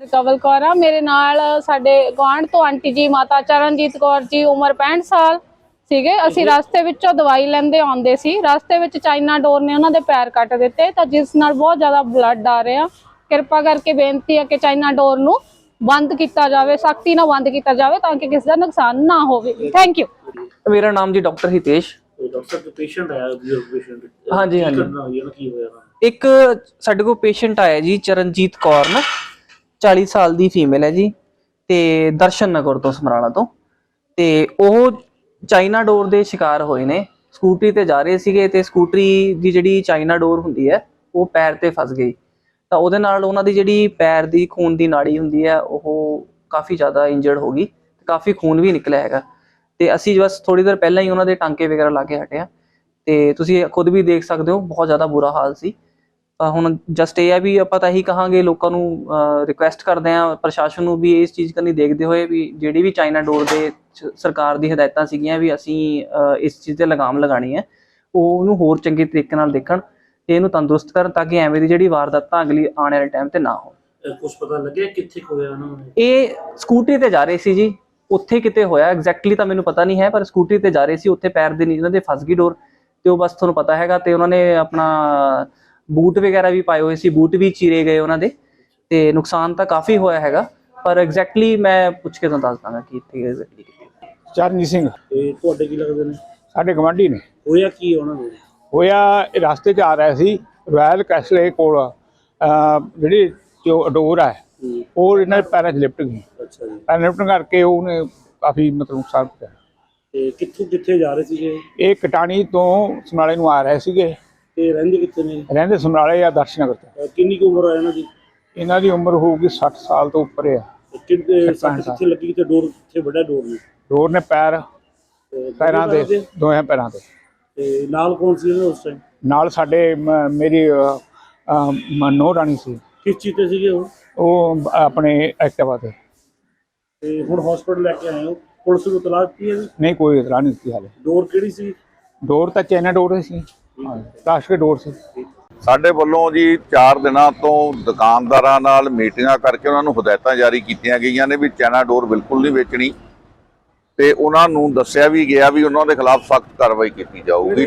ਕਵਲ ਕੌਰ ਆ। ਮੇਰੇ ਨਾਲ ਸਾਡੇ ਗੁਆਂਢ ਤੋਂ ਆਂਟੀ ਜੀ ਮਾਤਾ ਚਰਨਜੀਤ ਕੌਰ ਜੀ ਉਮਰ 65 ਸਾਲ ਸੀਗੇ। ਅਸੀਂ ਰਸਤੇ ਵਿੱਚੋਂ ਦਵਾਈ ਲੈਂਦੇ ਆਉਂਦੇ ਸੀ। ਰਸਤੇ ਵਿੱਚ ਚਾਈਨਾ ਡੋਰ ਨੇ ਉਹਨਾਂ ਦੇ ਪੈਰ ਕੱਟ ਦਿੱਤੇ ਤਾਂ ਜਿਸ ਨਾਲ ਬਹੁਤ ਜ਼ਿਆਦਾ ਬਲੱਡ ਆ ਰਿਹਾ। ਕਿਰਪਾ ਕਰਕੇ ਬੇਨਤੀ ਹੈ ਕਿ ਚਾਈਨਾ ਡੋਰ ਨੂੰ ਬੰਦ ਕੀਤਾ ਜਾਵੇ ਸਖਤੀ ਨਾਲ ਬੰਦ ਕੀਤਾ ਜਾਵੇ ਤਾਂ ਕਿ ਕਿਸੇ ਦਾ ਨੁਕਸਾਨ ਨਾ ਹੋਵੇ। ਥੈਂਕ ਯੂ ਮੇਰਾ ਨਾਮ ਜੀ ਡਾਕਟਰ ਹਿਤੇਸ਼। ਤੇ ਡਾਕਟਰ ਸਾਹਿਬ ਜੋ ਪੇਸ਼ੈਂਟ ਆਇਆ ਬਜ਼ੁਰਗ ਪੇਸ਼ੈਂਟ ਹਾਂਜੀ, ਹਾਂਜੀ। ਕੀ ਹੋਇਆ? ਇੱਕ ਸਾਡੇ ਕੋਲ ਪੇਸ਼ੈਂਟ ਆਇਆ ਜੀ ਚਰਨਜੀਤ ਕੌਰ ਨਾ। 40 ਸਾਲ ਦੀ ਫੀਮੇਲ ਹੈ ਜੀ ਤੇ ਦਰਸ਼ਨ ਨਗਰ ਤੋਂ ਸਮਰਾਲਾ ਤੋਂ। ਤੇ ਉਹ ਚਾਈਨਾ ਡੋਰ ਦੇ ਸ਼ਿਕਾਰ ਹੋਏ ਨੇ। ਸਕੂਟਰੀ ਤੇ ਜਾ ਰਹੇ ਸੀਗੇ ਤੇ ਸਕੂਟਰੀ ਦੀ ਜਿਹੜੀ ਚਾਈਨਾ ਡੋਰ ਹੁੰਦੀ ਹੈ, ਉਹ ਪੈਰ ਤੇ ਫਸ ਗਈ। ਤਾਂ ਉਹਦੇ ਨਾਲ ਉਹਨਾਂ ਦੀ ਜਿਹੜੀ ਪੈਰ ਦੀ ਖੂਨ ਦੀ ਨਾੜੀ ਹੁੰਦੀ ਹੈ, ਉਹ ਕਾਫੀ ਜ਼ਿਆਦਾ ਇੰਜਰਡ ਹੋ ਗਈ ਕਾਫੀ ਖੂਨ ਵੀ ਨਿਕਲਿਆ ਹੈਗਾ। ਤੇ ਅਸੀਂ ਬਸ ਥੋੜੀ ਦੇਰ ਪਹਿਲਾਂ ਹੀ ਉਹਨਾਂ ਦੇ ਟਾਂਕੇ ਵਗੈਰਾ ਲਾ ਕੇ ਹਟਿਆ ਤੇ ਤੁਸੀਂ ਖੁਦ ਵੀ ਦੇਖ ਸਕਦੇ ਹੋ, ਬਹੁਤ ਜ਼ਿਆਦਾ ਬੁਰਾ ਹਾਲ ਸੀ। ਹੁਣ ਜਸਟ ਇਹ ਹੈ ਵੀ ਆਪਾਂ ਤਾਂ ਇਹੀ ਕਹਾਂਗੇ ਲੋਕਾਂ ਨੂੰ ਰਿਕੁਐਸਟ ਕਰਦੇ ਆ ਪ੍ਰਸ਼ਾਸਨ ਨੂੰ ਵੀ ਇਸ ਚੀਜ਼ ਕਰਨੀ ਦੇਖਦੇ ਹੋਏ ਵੀ ਜਿਹੜੀ ਵੀ ਚਾਈਨਾ ਡੋਰ ਦੇ ਸਰਕਾਰ ਦੀ ਹਦਾਇਤਾਂ ਸੀਗੀਆਂ ਵੀ ਅਸੀਂ ਇਸ ਚੀਜ਼ ਤੇ ਲਗਾਮ ਲਗਾਣੀ ਹੈ ਉਹ ਉਹਨੂੰ ਹੋਰ ਚੰਗੇ ਤਰੀਕੇ ਨਾਲ ਦੇਖਣ ਤੇ ਇਹਨੂੰ ਤੰਦਰੁਸਤ ਕਰਨ ਤਾਂ ਕਿ ਐਵੇਂ ਦੀ ਜਿਹੜੀ ਵਾਰਦਾਤਾਂ ਅਗਲੀ ਆਉਣ ਵਾਲੇ ਟਾਈਮ ਤੇ ਨਾ ਹੋਣ। ਕੁਝ ਪਤਾ ਲੱਗਿਆ ਕਿੱਥੇ ਹੋਇਆ ਉਹਨਾਂ ਨੂੰ? ਇਹ ਸਕੂਟਰੀ ਤੇ ਜਾ ਰਹੇ ਸੀ ਜੀ ਉੱਥੇ ਕਿਤੇ ਹੋਇਆ ਐਗਜ਼ੈਕਟਲੀ ਤਾਂ ਮੈਨੂੰ ਪਤਾ ਨਹੀਂ ਹੈ ਪਰ ਸਕੂਟਰੀ ਤੇ ਜਾ ਰਹੇ ਸੀ ਉੱਥੇ ਪੈਰ ਦੇ ਨੀਚੇ ਉਹਨਾਂ ਦੇ ਫਸ ਗਈ ਡੋਰ ਤੇ ਉਹ ਬਸ ਤੁਹਾਨੂੰ ਪਤਾ ਹੈਗਾ ਤੇ ਉਹਨਾਂ ਨੇ ਆਪਣਾ ਬੂਟ ਵਗੈਰਾ ਵੀ ਪਾਏ ਹੋਏ ਸੀ ਬੂਟ ਵੀ ਚੀਰੇ ਗਏ ਉਹਨਾਂ ਦੇ ਤੇ ਨੁਕਸਾਨ ਤਾਂ ਕਾਫੀ ਹੋਇਆ ਹੈਗਾ ਪਰ ਐਗਜ਼ੈਕਟਲੀ ਮੈਂ ਪੁੱਛ ਕੇ ਤੁਹਾਨੂੰ ਦੱਸ ਦਾਂਗਾ ਕਿ ਇੱਥੇ ਐਗਜ਼ੈਕਟਲੀ ਚਰਨਜੀਤ ਸਿੰਘ। ਤੇ ਤੁਹਾਡੇ ਕੀ ਲੱਗਦੇ ਨੇ? ਸਾਡੇ ਗਵਾਂਢੀ ਨੇ। ਹੋਇਆ ਕੀ ਉਹਨਾਂ ਨੂੰ ਹੋਇਆ ਇਹ ਰਸਤੇ 'ਚ ਆ ਰਿਹਾ ਸੀ ਰਾਇਲ ਕੈਸਲੇ ਕੋਲ ਜਿਹੜੀ ਜੋ ਡੋਰ ਹੈ। ਉਹ ਇਹਨਾਂ ਦੇ ਪੈਰਾਂ 'ਚ ਲਿਪਟ ਗਈ। ਅੱਛਾ ਜੀ। ਪੈਰਾਂ ਲਿਪਟਣ ਕਰਕੇ ਉਹਨੇ ਕਾਫੀ ਮਤਲਬ ਨੁਕਸਾਨ ਕੀਤਾ। ਤੇ ਕਿੱਥੋਂ ਕਿੱਥੇ ਜਾ ਰਹੇ ਸੀਗੇ? ਇਹ ਕਟਾਣੀ ਤੋਂ ਸਮਰਾਲੇ ਨੂੰ ਆ ਰਹੇ ਸੀਗੇ। ਤੇ ਰਹਿੰਦੇ ਕਿੱਥੇ ਨੇ? ਰਹਿੰਦੇ ਸਮਰਾਲੇ ਆ ਦਰਸ਼ਨਗਰ ਤੇ ਅਹ ਕਿੰਨੀ ਕੁ ਉਮਰ ਆ ਇਹਨਾਂ ਦੀ? ਇਹਨਾਂ ਦੀ ਉਮਰ ਹੋਊਗੀ 60 ਸਾਲ ਤੋਂ ਉੱਪਰ ਆ। ਕਿੱਥੇ ਸੱਤ ਸੱਟ ਕਿੱਥੇ ਲੱਗੀ ਤੇ ਡੋਰ ਕਿੱਥੇ ਵੱਡਾ ਡੋਰ ਨੇ? ਡੋਰ ਨੇ ਪੈਰ ਤੇ ਪੈਰਾਂ ਦੇ ਦੋਹਾਂ ਪੈਰਾਂ ਤੇ। ਤੇ ਨਾਲ ਕੌਣ ਸੀ ਇਹਨਾਂ ਉਸ ਟਾਈਮ ਨਾਲ ਸਾਡੇ ਮ- ਮੇਰੀ ਮਨੋ ਰਾਣੀ ਸੀ। ਕਿਸ ਚੀਜ਼ ਤੇ ਸੀਗੇ ਉਹ? ਉਹ ਆਪਣੇ ਐਕਟਿਵਾ ਤੇ। ਤੇ ਹੁਣ ਹਸਪੀਟਲ ਲੈ ਕੇ ਆਏ ਹੋ। ਪੁਲਿਸ ਨੂੰ ਤਲਾਸ਼ ਦਿੱਤੀ ਹੈ ਜੀ? ਨਹੀਂ ਕੋਈ ਇਤਰਾ ਨਹੀਂ ਦਿੱਤੀ ਹਾਲੇ। ਡੋਰ ਕਿਹੜੀ ਸੀ? ਡੋਰ ਤਾਂ ਚੈਨਾ ਡੋਰ ਸੀ ਹਾਂ ਤਾਸ਼ ਕੇ ਡੋਰ ਸੀ। ਸਾਡੇ ਵੱਲੋਂ ਜੀ 4 ਦਿਨਾਂ ਤੋਂ ਦੁਕਾਨਦਾਰਾਂ ਨਾਲ ਮੀਟਿੰਗਾਂ ਕਰਕੇ ਉਹਨਾਂ ਨੂੰ ਹਦਾਇਤਾਂ ਜਾਰੀ ਕੀਤੀਆਂ ਗਈਆਂ ਨੇ ਵੀ ਚਾਈਨਾ ਡੋਰ ਬਿਲਕੁਲ ਨਹੀਂ ਵੇਚਣੀ। ਤੇ ਉਹਨਾਂ ਨੂੰ ਦੱਸਿਆ ਵੀ ਗਿਆ ਵੀ ਉਹਨਾਂ ਦੇ ਖਿਲਾਫ ਸਖਤ ਕਾਰਵਾਈ ਕੀਤੀ ਜਾਊਗੀ।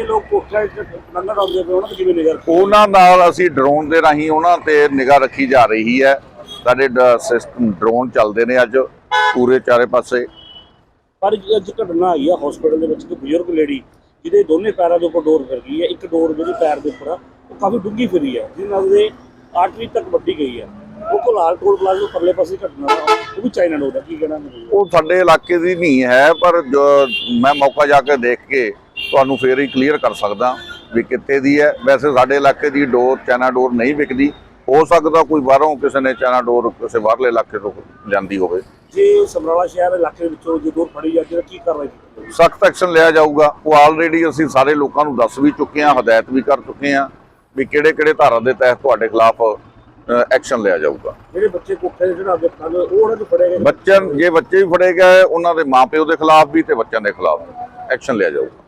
ਉਹਨਾਂ ਨਾਲ ਅਸੀਂ ਡਰੋਨ ਦੇ ਰਾਹੀਂ ਉਹਨਾਂ ਤੇ ਨਿਗਾਹ ਰੱਖੀ ਜਾ ਰਹੀ ਹੈ। ਸਾਡੇ ਸਿਸਟਮ ਡਰੋਨ ਚੱਲਦੇ ਨੇ ਅੱਜ ਪੂਰੇ ਚਾਰੇ ਪਾਸੇ। ਪਰ ਅੱਜ ਘਟਨਾ ਆਈ ਆ ਹਸਪੀਟਲ ਦੇ ਵਿੱਚ ਇੱਕ ਬਜ਼ੁਰਗ ਲੇਡੀ ਜਿਹਦੇ ਦੋਨੇ ਪੈਰਾਂ ਦੇ ਉੱਪਰ ਡੋਰ ਫਿਰ ਗਈ ਹੈ ਇੱਕ ਡੋਰ ਜਿਹੜੀ ਪੈਰ ਦੇ ਉੱਪਰ ਆ ਉਹ ਕਾਫੀ ਡੂੰਘੀ ਫਿਰੀ ਹੈ ਜਿਹਦੇ ਨਾਲ ਉਹਦੇ ਆਰਟਰੀ ਤੱਕ ਵੱਡੀ ਗਈ ਹੈ। ਉਹ ਕੋਲਾਲ ਟੋਲ ਪਲਾਜ਼ਾ ਤੋਂ ਪਰਲੇ ਪਾਸੇ ਘਟਨਾ ਵਾ, ਉਹ ਵੀ ਚਾਈਨਾ ਡੋਰ ਦਾ ਕੀ ਕਹਿਣਾ ਉਹ ਸਾਡੇ ਇਲਾਕੇ ਦੀ ਨਹੀਂ ਹੈ ਪਰ ਮੈਂ ਮੌਕਾ ਜਾ ਕੇ ਦੇਖ ਕੇ ਤੁਹਾਨੂੰ ਫੇਰ ਹੀ ਕਲੀਅਰ ਕਰ ਸਕਦਾ ਵੀ ਕਿੱਤੇ ਦੀ ਹੈ। ਵੈਸੇ ਸਾਡੇ ਇਲਾਕੇ ਦੀ ਡੋਰ ਚਾਈਨਾ ਡੋਰ ਨਹੀਂ ਵਿਕਦੀ ਹੋ ਸਕਦਾ ਕੋਈ ਬਾਹਰੋਂ ਕਿਸੇ ਨੇ ਚਾਈਨਾ ਡੋਰ ਕਿਸੇ ਬਾਹਰਲੇ ਇਲਾਕੇ ਤੋਂ ਜਾਂਦੀ ਹੋਵੇ। ਜੇ ਸਮਰਾਲਾ ਸ਼ਹਿਰ ਦੇ ਇਲਾਕੇ ਵਿੱਚੋਂ ਜੇ ਡੋਰ ਫੜੀ ਜਾਂਦੀ ਤਾਂ ਕੀ ਕਾਰਵਾਈ ਕੀਤੀ? ਸਖਤ ਐਕਸ਼ਨ ਲਿਆ ਜਾਊਗਾ। ਉਹ ਆਲਰੇਡੀ ਅਸੀਂ ਸਾਰੇ ਲੋਕਾਂ ਨੂੰ ਦੱਸ ਵੀ ਚੁੱਕੇ ਹਾਂ ਹਦਾਇਤ ਵੀ ਕਰ ਚੁੱਕੇ ਹਾਂ ਵੀ ਕਿਹੜੇ ਕਿਹੜੇ ਧਾਰਾ ਦੇ ਤਹਿਤ ਤੁਹਾਡੇ ਖਿਲਾਫ ਐਕਸ਼ਨ ਲਿਆ ਜਾਊਗਾ। ਜਿਹੜੇ ਬੱਚੇ ਕੋਠੇ ਦੇ ਚੜਾਉਂਦੇ ਪਤੰਗ ਉਹ ਉਹਨਾਂ ਨੂੰ ਫੜੇ ਗਏ ਬੱਚਿਆਂ ਜੇ ਬੱਚੇ ਵੀ ਫੜੇ ਗਏ ਉਹਨਾਂ ਦੇ ਮਾਪਿਓ ਦੇ ਖਿਲਾਫ ਵੀ ਤੇ ਬੱਚਿਆਂ ਦੇ ਖਿਲਾਫ ਐਕਸ਼ਨ ਲਿਆ ਜਾਊਗਾ।